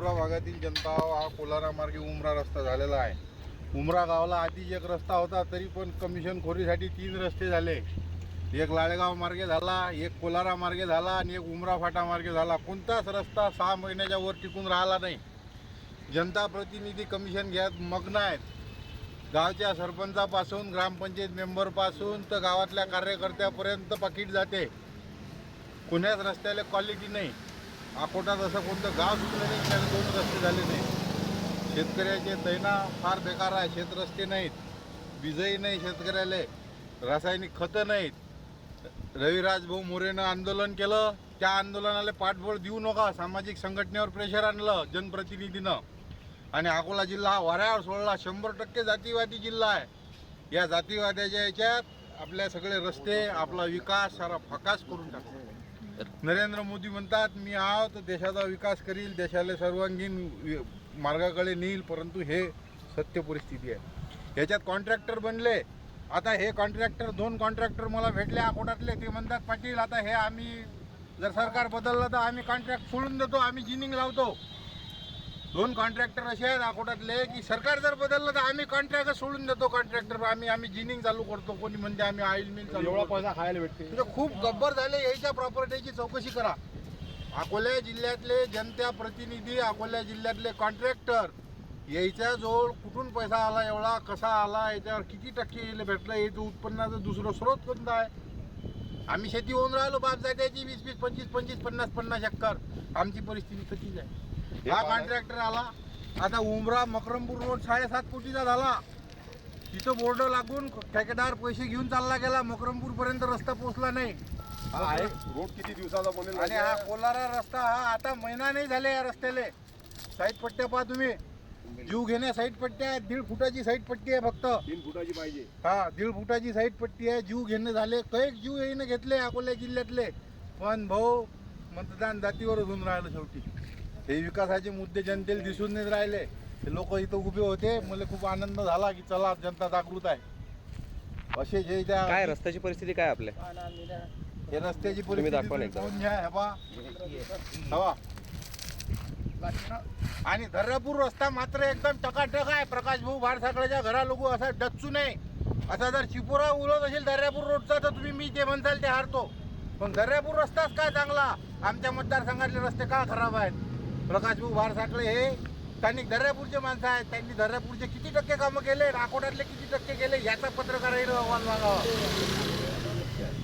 उमरा भागातील जनता हा कोलारा मार्गे उमरा रस्ता झालेला आहे. उमरा गावाला आधीच एक रस्ता होता तरी पण कमिशनखोरीसाठी तीन रस्ते झाले. एक लाळेगाव मार्गे झाला एक कोलारा मार्गे झाला आणि एक उमरा फाटा मार्गे झाला. कोणताच रस्ता सहा महिन्याच्या वर टिकून राहिला नाही. जनता प्रतिनिधी कमिशन घ्यात मग्न आहेत. गावच्या सरपंचापासून ग्रामपंचायत मेंबरपासून तर गावातल्या कार्यकर्त्यापर्यंत पाकिट जाते. कुण्याच रस्त्याला क्वालिटी नाही. अकोटात असं कोणतं गाव सुटलं नाही त्याला दोन रस्ते झाले नाही शेतकऱ्याचे दैना फार बेकार आहे शेत रस्ते नाहीत विजयी नाही शेतकऱ्याला रासायनिक खतं नाहीत. रविराज भाऊ मोरेनं आंदोलन केलं त्या आंदोलनाला पाठबळ देऊ नका सामाजिक संघटनेवर प्रेशर आणलं जनप्रतिनिधीनं. आणि अकोला जिल्हा हा वाऱ्यावर सोडला शंभर टक्के जातीवादी जिल्हा आहे. या जातीवाद्याच्या याच्यात आपले सगळे रस्ते आपला विकास सारा फकास करून टाकला. नरेंद्र मोदी म्हणतात मी आहो तर देशाचा विकास करील देशाला सर्वांगीण मार्गाकडे नेईल परंतु हे सत्य परिस्थिती आहे. ह्याच्यात कॉन्ट्रॅक्टर बनले. आता हे कॉन्ट्रॅक्टर दोन कॉन्ट्रॅक्टर मला भेटले अकोटातले. ते म्हणतात पाटील आता हे आम्ही जर सरकार बदललं तर आम्ही कॉन्ट्रॅक्ट सोडून देतो आम्ही जिनिंग लावतो. दोन कॉन्ट्रॅक्टर असे आहेत अकोटातले की सरकार जर बदललं तर आम्ही कॉन्ट्रॅक्ट सोडून देतो कॉन्ट्रॅक्टर आम्ही आम्ही जिनिंग चालू करतो. कोणी म्हणते आम्ही ऑइल मिल चालू एवढा. पैसा खायला भेटते. म्हणजे खूप गब्बर झाले याच्या प्रॉपर्टीची चौकशी करा. अकोला जिल्ह्यातले जनता प्रतिनिधी अकोला जिल्ह्यातले कॉन्ट्रॅक्टर यायच्या जवळ कुठून पैसा आला एवढा कसा आला याच्यावर किती टक्के येईल भेटलं याचं उत्पन्नाचं दुसरं स्रोत कोणता आहे? आम्ही शेती होऊन राहिलो बाप जात्याची वीस वीस पंचवीस पंचवीस पन्नास पन्नास एकर. आमची परिस्थिती तशीच आहे. हा कॉन्ट्रॅक्टर आला. आता उमरा मकरमपूर रोड साडेसात कोटीचा झाला. तिथं बोर्ड लागून ठेकेदार पैसे घेऊन चालला गेला. मकरमपूर पर्यंत रस्ता पोहोचला नाही. हा आहे रोड किती दिवसाचा बनेल आणि हा कोलारा रस्ता हा आता महिना नाही झाले या रस्त्याले. साईड पट्ट्या पहा तुम्ही. जीव घेण्या साईड पट्ट्या आहेत. दीड फुटाची साईड पट्टी आहे फक्त. तीन फुटाची पाहिजे. हा दीड फुटाची साईड पट्टी आहे. जीव घेणे झाले. कैक जीव येईन घेतले अकोला जिल्ह्यातले. पण भाऊ मतदान जातीवरच होऊन राहिलं शेवटी. हे विकासाचे मुद्दे जनतेला दिसून नाही राहिले. ते लोक इथं उभे होते. मला खूप आनंद झाला की चला जनता जागृत आहे. असे जे त्या काय रस्त्याची परिस्थिती काय आपल्या? हे रस्त्याची तुम्ही परिस्थिती दाखवा ना तुम्ही एकदा. पाहून घ्या. हवा. आणि धर्रापूर रस्ता मात्र एकदम टकाटक आहे. प्रकाश भाऊ भार साखळ्याच्या घरा लोक असा डच्चू नाही. असा जर चिपोरा उलट असेल दर्यापूर रोडचा तर तुम्ही मी जे म्हणताल ते हारतो. पण दर्यापूर रस्ताच काय चांगला? आमच्या मतदारसंघातले रस्ते का खराब आहेत? प्रकाश भाऊ भार साखळे हे स्थानिक दर्यापूरचे माणसं आहेत त्यांनी दर्यापूरचे किती टक्के कामं केले अकोटातले किती टक्के केले याचा पत्रकारांनी अहवाल मागावा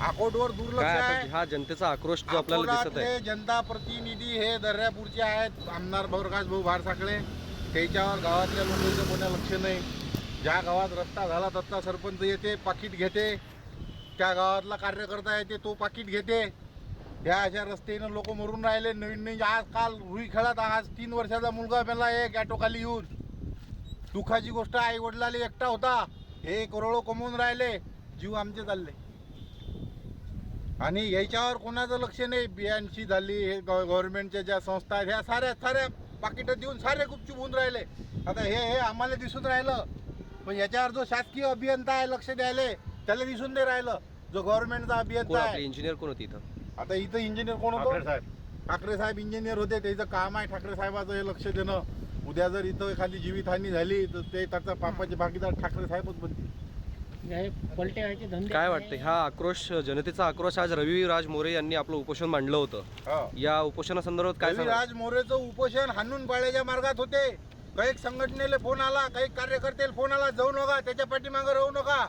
अकोटवर दुर्लक्ष काय आहे. हा जनतेचा आक्रोश जो आपल्याला दिसत आहे. अकोलातले जनता प्रतिनिधी हे दर्यापूरचे आहेत. आमदार प्रकाश भाऊ भार साखळे त्याच्यावर गावातल्या लोकांचं कोणा लक्ष नाही. ज्या गावात रस्ता झाला तत्ता सरपंच येते पाकिट घेते. त्या गावातला कार्यकर्ता येते तो पाकिट घेते. ह्या अशा रस्त्यानं लोक मरून राहिले. नवीन नवीन आज काल रुई खेळात आज तीन वर्षाचा मुलगा मेला एक ॲटोखाली येऊन. दुःखाची गोष्ट आई वडिलाला एकटा होता. हे करोडो कमवून राहिले. जीव आमचे चालले. आणि याच्यावर कोणाचं लक्ष नाही. बियांची झाली हे गव्हर्नमेंटच्या ज्या संस्था आहेत ह्या साऱ्या साऱ्या पाकिटं देऊन सारे गुपचूप होऊन राहिले. आता हे हे आम्हाला दिसून राहिलं. पण याच्यावर जो शासकीय अभियंता आहे लक्ष द्यायले त्याला दिसून नाही राहिलं. जो गव्हर्नमेंटचा अभियंता आहे. इंजिनियर कोण होते इथं? आता इथं इंजिनियर कोण ठाकरे होतो साहेब. ठाकरे साहेब इंजिनियर होते त्याचं काम आहे. ठाकरे साहेबाचं हे लक्ष देणं. उद्या जर इथं एखादी जीवितहानी झाली तर ते त्याचा पापाचे भागीदार ठाकरे साहेबच बनतील. हे पलटे व्हायचे धंदे. काय वाटतं हा आक्रोश जनतेचा आक्रोश आज रविराज मोरे यांनी आपलं उपोषण मांडलं होतं. हा. या उपोषणासंदर्भात काय रविराज मोरेचं उपोषण हाणून पाळ्याच्या मार्गात होते. काही संघटनेला फोन आला काही कार्यकर्त्याला फोन आला जाऊ नका त्याच्या पाठीमागे राहू नका.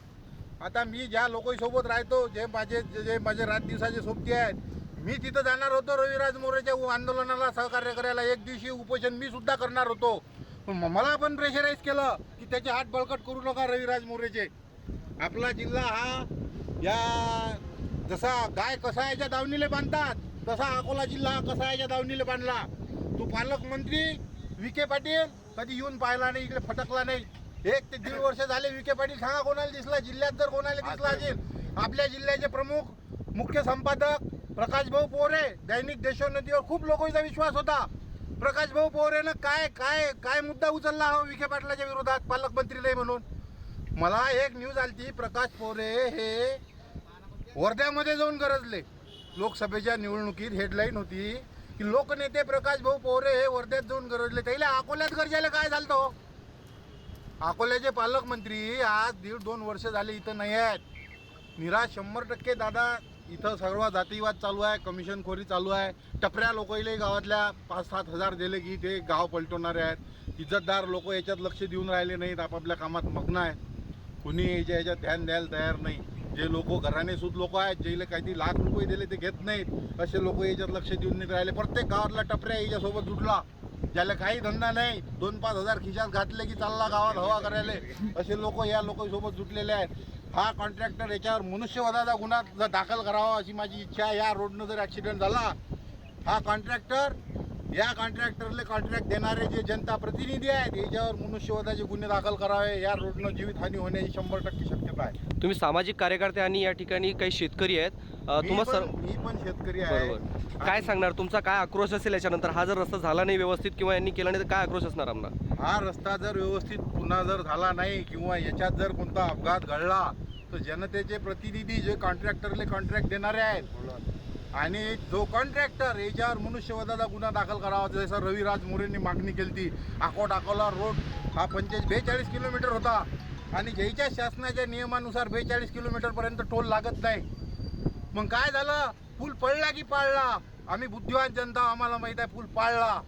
आता मी ज्या लोकांसोबत राहतो जे माझे जे माझे रात दिवसाचे सोबती आहेत मी तिथं जाणार होतो रविराज मोरेच्या आंदोलनाला सहकार्य करायला. एक दिवशी उपोषण मी सुद्धा करणार होतो. पण मला पण प्रेशराईज केलं की त्याचे हात बळकट करू नका रविराज मोरेचे. आपला जिल्हा हा या जसा गाय कसायाच्या दावणीले बांधतात तसा अकोला जिल्हा हा कसायाच्या दावणीले बांधला. तो पालकमंत्री विखे पाटील कधी येऊन पाहिला नाही इकडे फटकला नाही. एक ते दीड वर्ष झाले विखे पाटील सांगा कोणाला दिसला जिल्ह्यात जर कोणाला दिसला असेल. आपल्या जिल्ह्याचे प्रमुख मुख्य संपादक प्रकाश भाऊ पोरे दैनिक देशोन्नतीवर खूप लोकांचा विश्वास होता. प्रकाश भाऊ पोरेनं काय काय काय मुद्दा उचलला हो विखे पाटलाच्या विरोधात? पालकमंत्री नाही म्हणून. मला एक न्यूज आलती प्रकाश पोरे हे वर्ध्यामध्ये जाऊन गरजले. लोकसभेच्या निवडणुकीत हेडलाईन होती की लोकनेते प्रकाश भाऊ पोरे हे वर्ध्यात जाऊन गरजले. त्याला अकोल्यात गरजेला काय झालं तो अकोल्याचे पालकमंत्री आज दीड दोन वर्ष झाले इथं नाही आहेत. निराश शंभर टक्के दादा इथं सर्व जातीवाद चालू आहे कमिशनखोरी चालू आहे. टपऱ्या लोकले गावातल्या पाच सात हजार दिले की ते गाव पलटवणारे आहेत. इज्जतदार लोक याच्यात लक्ष देऊन राहिले नाहीत आपापल्या कामात मग्न आहे कुणी याच्या याच्यात ध्यान द्यायला तयार नाही. जे लोक घराने लोक आहेत जे काही लाख रुपये दिले ते घेत नाहीत असे लोक याच्यात लक्ष देऊन नाही राहिले प्रत्येक गावातला टपऱ्या याच्यासोबत जुटला. ज्याला काही धंदा नाही दोन पाच हजार खिशात घातले की चालला गावात हवा करायला. असे लोक या लोकांसोबत जुटलेले आहेत. हा कॉन्ट्रॅक्टर याच्यावर मनुष्यवधाचा गुन्हा दाखल करावा अशी माझी इच्छा आहे. या रोडनं जर ॲक्सिडेंट झाला हा कॉन्ट्रॅक्टर या कॉन्ट्रॅक्टरले कॉन्ट्रॅक्ट देणारे जे जनता प्रतिनिधी आहेत याच्यावर मनुष्यवधाचे गुन्हे दाखल करावे. या रोडनं जीवितहानी होण्याची शंभर टक्के शक्यता आहे. तुम्ही सामाजिक कार्यकर्ते आणि या ठिकाणी काही शेतकरी आहेत. तुम्हा सर मी पण शेतकरी आहे. बरोबर. काय सांगणार? तुमचा काय आक्रोश असेल याच्यानंतर? हा जर रस्ता झाला नाही व्यवस्थित किंवा यांनी केला नाही तर काय आक्रोश असणार आमना? हा रस्ता जर व्यवस्थित पुन्हा जर झाला नाही किंवा याच्यात जर कोणता अपघात घडला तर जनतेचे प्रतिनिधी जे कॉन्ट्रॅक्टरले कॉन्ट्रॅक्ट देणारे आहेत आणि जो कॉन्ट्रॅक्टर याच्यावर मनुष्यवधाचा गुन्हा दाखल करावा जसं रविराज मोरेंनी मागणी केली ती अकोट अकोला रोड हा पंचेच बेचाळीस किलोमीटर होता. आणि ज्याच्या शासनाच्या नियमानुसार बेचाळीस किलोमीटरपर्यंत टोल लागत नाही. मग काय झालं? पूल पडला की पाळला? आम्ही बुद्धिवान जनता आम्हाला माहीत आहे पूल पाळला.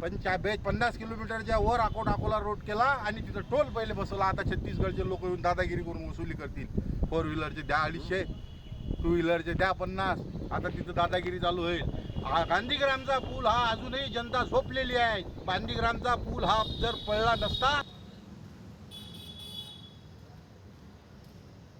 पण चा बे पन्नास किलोमीटरच्या वर अकोट अकोला रोड केला आणि तिथं टोल पहिले बसवला. आता छत्तीसगडचे लोक येऊन दादागिरी करून वसुली करतील. फोर व्हीलरचे द्या अडीचशे टू व्हीलरचे द्या पन्नास. आता तिथं दादागिरी चालू होईल. हा गांधीग्रामचा पूल हा अजूनही जनता झोपलेली आहे. गांधीग्रामचा पूल हा जर पडला नसता